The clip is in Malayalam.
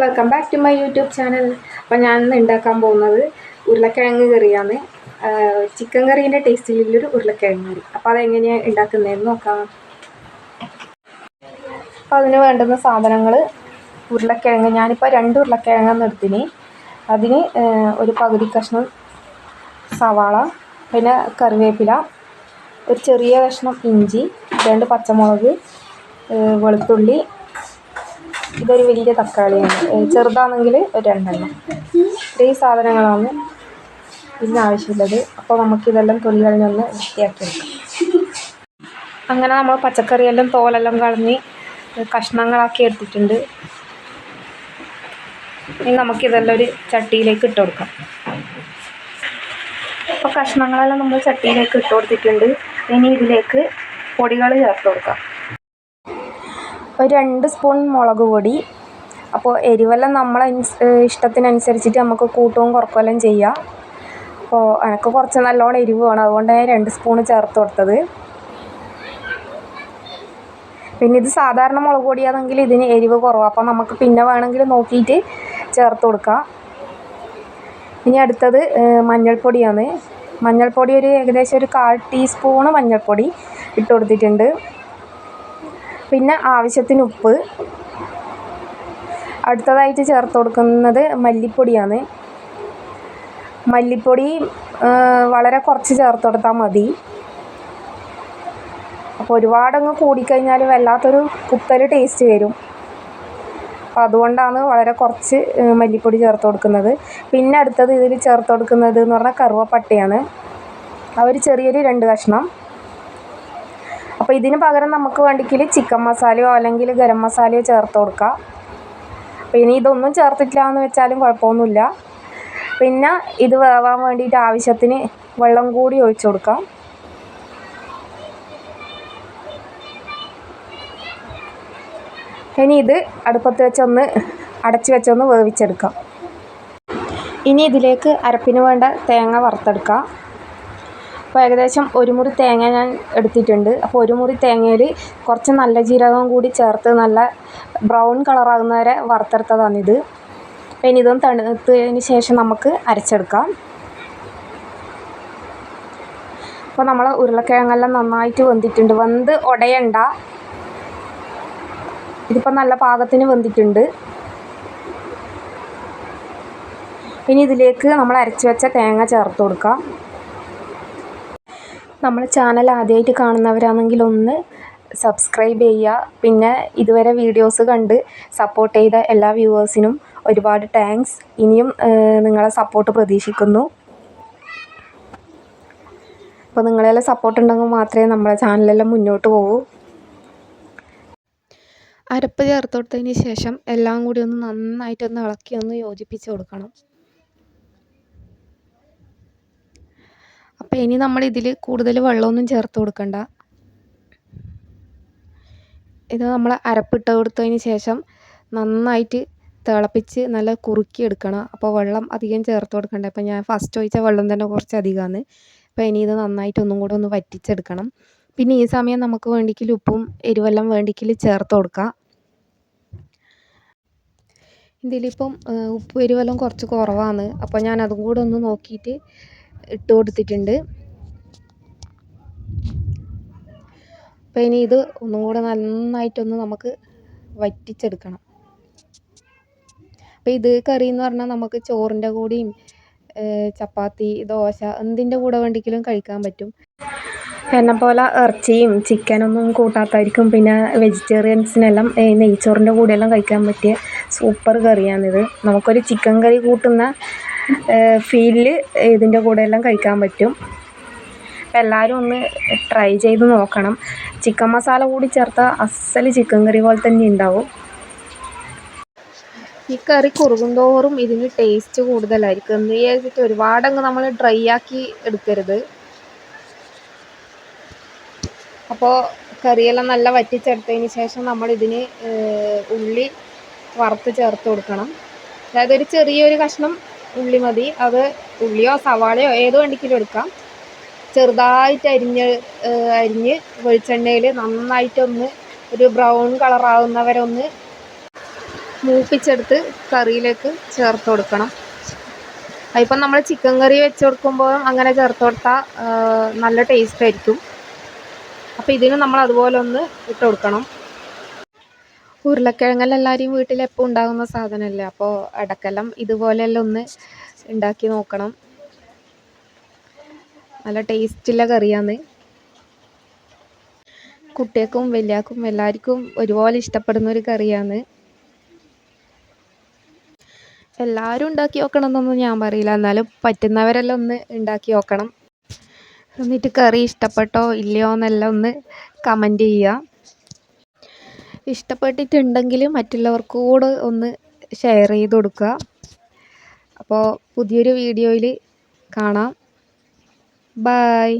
Welcome back to my YouTube channel അപ്പോൾ ഞാൻ ഇന്ന് ഉണ്ടാക്കാൻ പോകുന്നത് ഉരുളക്കിഴങ്ങ് കറിയാണ്. ചിക്കൻ കറീന്റെ ടേസ്റ്റിലുള്ളൊരു ഉരുളക്കിഴങ്ങ് കറി. അപ്പോൾ അതെങ്ങനെയാണ് ഉണ്ടാക്കുന്നതെന്ന് നോക്കാം. അപ്പോൾ അതിന് വേണ്ടുന്ന സാധനങ്ങൾ ഉരുളക്കിഴങ്ങ്. ഞാനിപ്പോൾ രണ്ട് ഉരുളക്കിഴങ്ങാണ് എടുത്തിന്. അതിന് ഒരു പകുതി കഷ്ണം സവാള പിന്നെ കറിവേപ്പില ഒരു ചെറിയ കഷ്ണം ഇഞ്ചി രണ്ട് പച്ചമുളക് വെളുത്തുള്ളി ഇതൊരു വലിയ തക്കാളിയാണ്. ചെറുതാണെങ്കിൽ ഒരു രണ്ടെണ്ണം. ഇത്രയും സാധനങ്ങളാണ് ഇതിന് ആവശ്യമുള്ളത്. അപ്പോൾ നമുക്കിതെല്ലാം തൊലി കളഞ്ഞൊന്ന് വൃത്തിയാക്കി എടുക്കാം. അങ്ങനെ നമ്മൾ പച്ചക്കറിയെല്ലാം തോലെല്ലാം കളഞ്ഞ് കഷ്ണങ്ങളാക്കി എടുത്തിട്ടുണ്ട്. ഇനി നമുക്കിതെല്ലാം ഒരു ചട്ടിയിലേക്ക് ഇട്ട് കൊടുക്കാം. അപ്പോൾ കഷ്ണങ്ങളെല്ലാം നമ്മൾ ചട്ടിയിലേക്ക് ഇട്ട് കൊടുത്തിട്ടുണ്ട്. ഇനി ഇതിലേക്ക് പൊടികൾ ചേർത്ത് കൊടുക്കാം. ഒരു രണ്ട് സ്പൂൺ മുളക് പൊടി. അപ്പോൾ എരിവെല്ലാം നമ്മളെ ഇഷ്ടത്തിനനുസരിച്ചിട്ട് നമുക്ക് കൂട്ടവും കുറക്കുമെല്ലാം ചെയ്യാം. അപ്പോൾ എനിക്ക് കുറച്ച് നല്ലോണം എരിവ് വേണം. അതുകൊണ്ട് ഞാൻ രണ്ട് സ്പൂൺ ചേർത്ത് കൊടുത്തത്. പിന്നെ ഇത് സാധാരണ മുളക് പൊടിയാണെങ്കിൽ ഇതിന് എരിവ് കുറവാണ് അപ്പോൾ നമുക്ക് പിന്നെ വേണമെങ്കിൽ നോക്കിയിട്ട് ചേർത്ത് കൊടുക്കാം. ഇനി അടുത്തത് മഞ്ഞൾപ്പൊടിയാണ്. മഞ്ഞൾപ്പൊടി ഒരു ഏകദേശം ഒരു കാൽ ടീസ്പൂണ് മഞ്ഞൾപ്പൊടി ഇട്ട് കൊടുത്തിട്ടുണ്ട്. പിന്നെ ആവശ്യത്തിന് ഉപ്പ്. അടുത്തതായിട്ട് ചേർത്ത് കൊടുക്കുന്നത് മല്ലിപ്പൊടിയാണ്. മല്ലിപ്പൊടി വളരെ കുറച്ച് ചേർത്ത് കൊടുത്താൽ മതി. അപ്പോൾ ഒരുപാടങ്ങ് കൂടിക്കഴിഞ്ഞാൽ വല്ലാത്തൊരു കുത്തൽ ടേസ്റ്റ് വരും. അപ്പോൾ അതുകൊണ്ടാണ് വളരെ കുറച്ച് മല്ലിപ്പൊടി ചേർത്ത് കൊടുക്കുന്നത്. പിന്നെ അടുത്തത് ഇതിൽ ചേർത്ത് കൊടുക്കുന്നത് എന്ന് പറഞ്ഞാൽ കറുവപ്പട്ടയാണ്. ആ ഒരു ചെറിയൊരു രണ്ട് കഷ്ണം. അപ്പോൾ ഇതിന് പകരം നമുക്ക് വേണ്ടിക്കിൽ ചിക്കൻ മസാലയോ അല്ലെങ്കിൽ ഗരം മസാലയോ ചേർത്ത് കൊടുക്കാം. അപ്പോൾ ഇനി ഇതൊന്നും ചേർത്തിട്ടില്ല എന്ന് വെച്ചാലും കുഴപ്പമൊന്നുമില്ല. പിന്നെ ഇത് വേവാൻ വേണ്ടിയിട്ട് ആവശ്യത്തിന് വെള്ളം കൂടി ഒഴിച്ചു കൊടുക്കാം. ഇനി ഇത് അടുപ്പത്ത് വെച്ചൊന്ന് അടച്ച് വെച്ചൊന്ന് വേവിച്ചെടുക്കാം. ഇനി ഇതിലേക്ക് അരപ്പിന് വേണ്ട തേങ്ങ വറുത്തെടുക്കാം. അപ്പോൾ ഏകദേശം ഒരു മുറി തേങ്ങ ഞാൻ എടുത്തിട്ടുണ്ട്. അപ്പോൾ ഒരു മുറി തേങ്ങയിൽ കുറച്ച് നല്ല ജീരകം കൂടി ചേർത്ത് നല്ല ബ്രൗൺ കളറാകുന്ന വരെ വറുത്തെടുത്തതാണിത്. അപ്പോൾ ഇനി ഇതും തണുത്തതിന് ശേഷം നമുക്ക് അരച്ചെടുക്കാം. അപ്പോൾ നമ്മൾ ഉരുളക്കിഴങ്ങെല്ലാം നന്നായിട്ട് വെന്തിട്ടുണ്ട്. വെന്ത് ഉടയണ്ട ഇതിപ്പോൾ നല്ല പാകത്തിന് വെന്തിട്ടുണ്ട്. ഇനി ഇതിലേക്ക് നമ്മൾ അരച്ച് വെച്ച തേങ്ങ ചേർത്ത് കൊടുക്കാം. നമ്മൾ ചാനൽ ആദ്യമായിട്ട് കാണുന്നവരാണെങ്കിൽ ഒന്ന് സബ്സ്ക്രൈബ് ചെയ്യുക. പിന്നെ ഇതുവരെ വീഡിയോസ് കണ്ട് സപ്പോർട്ട് ചെയ്ത എല്ലാ വ്യൂവേഴ്സിനും ഒരുപാട് താങ്ക്സ് ഇനിയും നിങ്ങളെ സപ്പോർട്ട് പ്രതീക്ഷിക്കുന്നു. അപ്പോൾ നിങ്ങളെല്ലാം സപ്പോർട്ട് ഉണ്ടെങ്കിൽ മാത്രമേ നമ്മളെ ചാനലെല്ലാം മുന്നോട്ട് പോകൂ. അരപ്പ് ചേർത്ത് കൊടുത്തതിന് ശേഷം എല്ലാം കൂടി ഒന്ന് നന്നായിട്ടൊന്ന് ഇളക്കി ഒന്ന് യോജിപ്പിച്ച് കൊടുക്കണം. അപ്പോൾ ഇനി നമ്മൾ ഇതിൽ കൂടുതൽ വെള്ളമൊന്നും ചേർത്ത് കൊടുക്കണ്ട. ഇത് നമ്മൾ അരപ്പിട്ട് കൊടുത്തതിന് ശേഷം നന്നായിട്ട് തിളപ്പിച്ച് നല്ല കുറുക്കി എടുക്കണം. അപ്പോൾ വെള്ളം അധികം ചേർത്ത് കൊടുക്കണ്ട. അപ്പോൾ ഞാൻ ഫസ്റ്റ് ഒഴിച്ച വെള്ളം തന്നെ കുറച്ച് അധികമാണ്. അപ്പോൾ ഇനി ഇത് നന്നായിട്ട് ഒന്നും കൂടെ ഒന്ന് വറ്റിച്ചെടുക്കണം. പിന്നെ ഈ സമയം നമുക്ക് വേണ്ടിക്കിൽ ഉപ്പും എരിവെല്ലാം വേണ്ടിക്കിൽ ചേർത്ത് കൊടുക്കാം. ഇതിലിപ്പം ഉപ്പ് എരിവെല്ലാം കുറച്ച് കുറവാണ്. അപ്പോൾ ഞാൻ അതും കൂടെ ഒന്ന് നോക്കിയിട്ട് ഇട്ട് കൊടുത്തിട്ടുണ്ട്. അപ്പോൾ ഇനി ഇത് ഒന്നും കൂടെ നന്നായിട്ടൊന്ന് നമുക്ക് വറ്റിച്ചെടുക്കണം. അപ്പോൾ ഇത് കറി എന്ന് പറഞ്ഞാൽ നമുക്ക് ചോറിന്റെ കൂടെയും ചപ്പാത്തി ദോശ എന്തിന്റെ കൂടെ വേണ്ടിക്കലും കഴിക്കാൻ പറ്റും. എന്നെ പോലെ ഇറച്ചിയും ചിക്കനൊന്നും കൂട്ടാത്തായിരിക്കും. പിന്നെ വെജിറ്റേറിയൻസിനെല്ലാം നെയ്ച്ചോറിന്റെ കൂടെയെല്ലാം കഴിക്കാൻ പറ്റിയ സൂപ്പർ കറിയാണിത്. നമുക്കൊരു ചിക്കൻ കറി കൂട്ടുന്ന ഫീലിൽ ഇതിന്റെ കൂടെ എല്ലാം കഴിക്കാൻ പറ്റും. അപ്പോൾ എല്ലാവരും ഒന്ന് ട്രൈ ചെയ്ത് നോക്കണം. ചിക്കൻ മസാല കൂടി ചേർത്ത അസൽ ചിക്കൻ കറി പോലെ തന്നെ ഉണ്ടാവും. ഈ കറി കുറുകും തോറും ഇതിന് ടേസ്റ്റ് കൂടുതലായിരിക്കും. എന്ന് വിചാരിച്ചിട്ട് ഒരുപാടങ്ങ് നമ്മൾ ഡ്രൈ ആക്കി എടുക്കരുത്. അപ്പോൾ കറിയെല്ലാം നല്ല വറ്റിച്ചെടുത്തതിന് ശേഷം നമ്മൾ ഇതിന് ഉള്ളി വറുത്ത് ചേർത്ത് കൊടുക്കണം. അതായത് ഒരു ചെറിയൊരു കഷ്ണം ഉള്ളി മതി അത് ഉള്ളിയോ സവാളയോ ഏത് വണ്ടിക്കിലും എടുക്കാം. ചെറുതായിട്ട് അരിഞ്ഞ് അരിഞ്ഞ് വെളിച്ചെണ്ണയിൽ നന്നായിട്ടൊന്ന് ഒരു ബ്രൗൺ കളറാവുന്നവരെ ഒന്ന് മൂപ്പിച്ചെടുത്ത് കറിയിലേക്ക് ചേർത്ത് കൊടുക്കണം. അതിപ്പം നമ്മൾ ചിക്കൻ കറി വെച്ച് കൊടുക്കുമ്പോൾ അങ്ങനെ ചേർത്ത് കൊടുത്താൽ നല്ല ടേസ്റ്റ് ആയിരിക്കും. അപ്പോൾ ഇതിന് നമ്മൾ അതുപോലെ ഒന്ന് ഇട്ട് കൊടുക്കണം. ഉരുളക്കിഴങ്ങെല്ലാം എല്ലാവരെയും വീട്ടിൽ എപ്പോൾ ഉണ്ടാകുന്ന സാധനമല്ലേ അപ്പോൾ അടക്കെല്ലാം ഇതുപോലെയെല്ലാം ഒന്ന് ഉണ്ടാക്കി നോക്കണം. നല്ല ടേസ്റ്റുള്ള കറിയാണ് കുട്ടികൾക്കും വലിയക്കും എല്ലാവർക്കും ഒരുപോലെ ഇഷ്ടപ്പെടുന്ന ഒരു കറിയാണ് എല്ലാവരും ഉണ്ടാക്കി നോക്കണം എന്നൊന്നും ഞാൻ പറയില്ല. എന്നാലും പറ്റുന്നവരെല്ലാം ഒന്ന് ഉണ്ടാക്കി നോക്കണം. എന്നിട്ട് കറി ഇഷ്ടപ്പെട്ടോ ഇല്ലയോ എന്നെല്ലാം ഒന്ന് കമന്റ് ചെയ്യുക. ഇഷ്ടപ്പെട്ടിട്ടുണ്ടെങ്കിൽ മറ്റുള്ളവർക്ക് കൂടെ ഒന്ന് ഷെയർ ചെയ്ത് കൊടുക്കുക. അപ്പോൾ പുതിയൊരു വീഡിയോയിൽ കാണാം. ബായ്